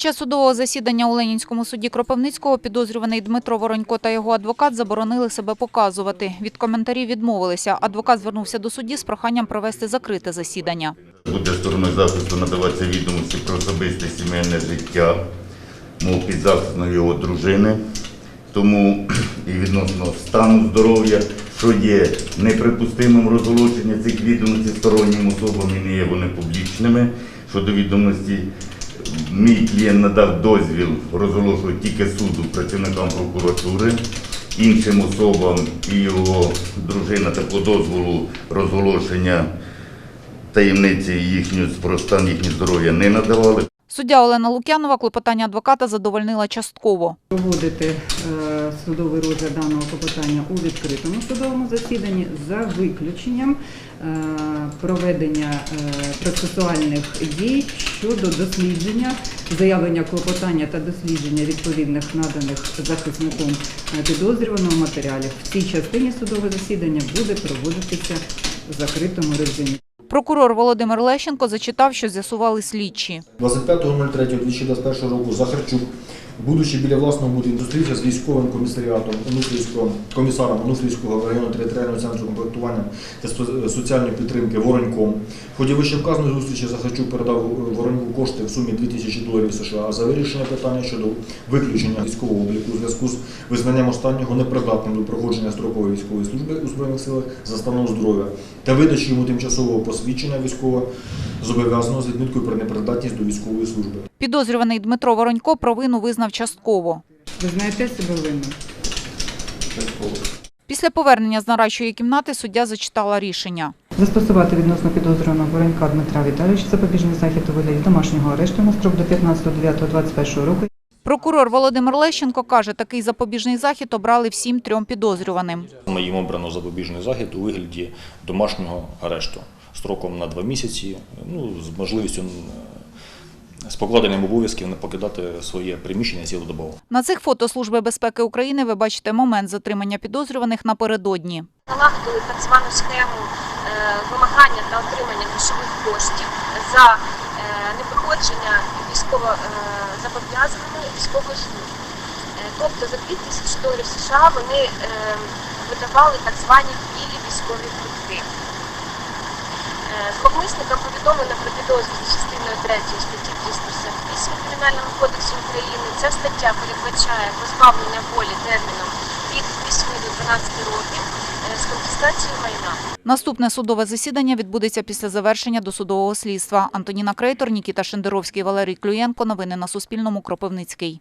Під час судового засідання у Ленінському суді Кропивницького підозрюваний Дмитро Воронько та його адвокат заборонили себе показувати. Від коментарів відмовилися. Адвокат звернувся до судді з проханням провести закрите засідання. Буде стороною захисту надаватися відомості про особисте сімейне життя мов підзахисної його дружини. Тому і відносно стану здоров'я, що є неприпустимим розголошення цих відомостей стороннім особам і не є вони публічними. Щодо відомості, мій клієнт надав дозвіл розголошувати тільки суду працівникам прокуратури. Іншим особам і його дружина такого дозволу розголошення таємниці їхню про стан їхнього здоров'я не надавали. Суддя Олена Лук'янова клопотання адвоката задовольнила частково. проводити е, судовий розгляд даного клопотання у відкритому судовому засіданні за виключенням е, проведення е, процесуальних дій щодо дослідження, заявлення клопотання та дослідження відповідних наданих захисником підозрюваного матеріалів. В цій частині судове засідання буде проводитися в закритому режимі. Прокурор Володимир Лещенко зачитав, що з'ясували слідчі. 25.03.2021 року Захарчук, будучи біля власного будинку, зустрівся з військовим комісаріатом комісаром Онуфрівського районного територіального центру комплектування та соціальної підтримки Вороньком. В ході вищевказаної зустрічі Захарчук передав Вороньку кошти в сумі 2000 доларів США за вирішення питання щодо виключення військового обліку у зв'язку з визнанням останнього непридатним до проходження строкової військової служби у збройних силах за станом здоров'я та видачі йому тимчасового посвідчення військового зобов'язаного з відміткою про непридатність до військової служби. Підозрюваний Дмитро Воронько провину визнав частково. Ви знаєте себе винним? Після повернення з нарадчої кімнати суддя зачитала рішення. Застосувати відносно підозрюваного Воронька Дмитра Віталійовича запобіжний захід у вигляді домашнього арешту на строк до 15.09.21 року. Прокурор Володимир Лещенко каже, такий запобіжний захід обрали всім трьом підозрюваним. Ми їм обрано запобіжний захід у вигляді домашнього арешту строком на два місяці, ну, з можливістю з покладенням обов'язків не покидати своє приміщення цілодобово. На цих фото Служби безпеки України ви бачите момент затримання підозрюваних напередодні. налагодили так звану схему е, вимагання та отримання грошових коштів за е, непроходження військово е, зобов'язаними військової служби. Тобто за 2 тисячі доларів США вони видавали так звані білі військові квитки. Зловмисникам повідомлено про підозру за частиною 3 статті 358 Кримінального кодексу України. Ця стаття передбачає позбавлення волі терміном від 8 до 12 років е, з конфіскацією майна. Наступне судове засідання відбудеться після завершення досудового слідства. Антоніна Крейтор, Нікіта Шендеровський, Валерій Клюєнко. Новини на Суспільному. Кропивницький.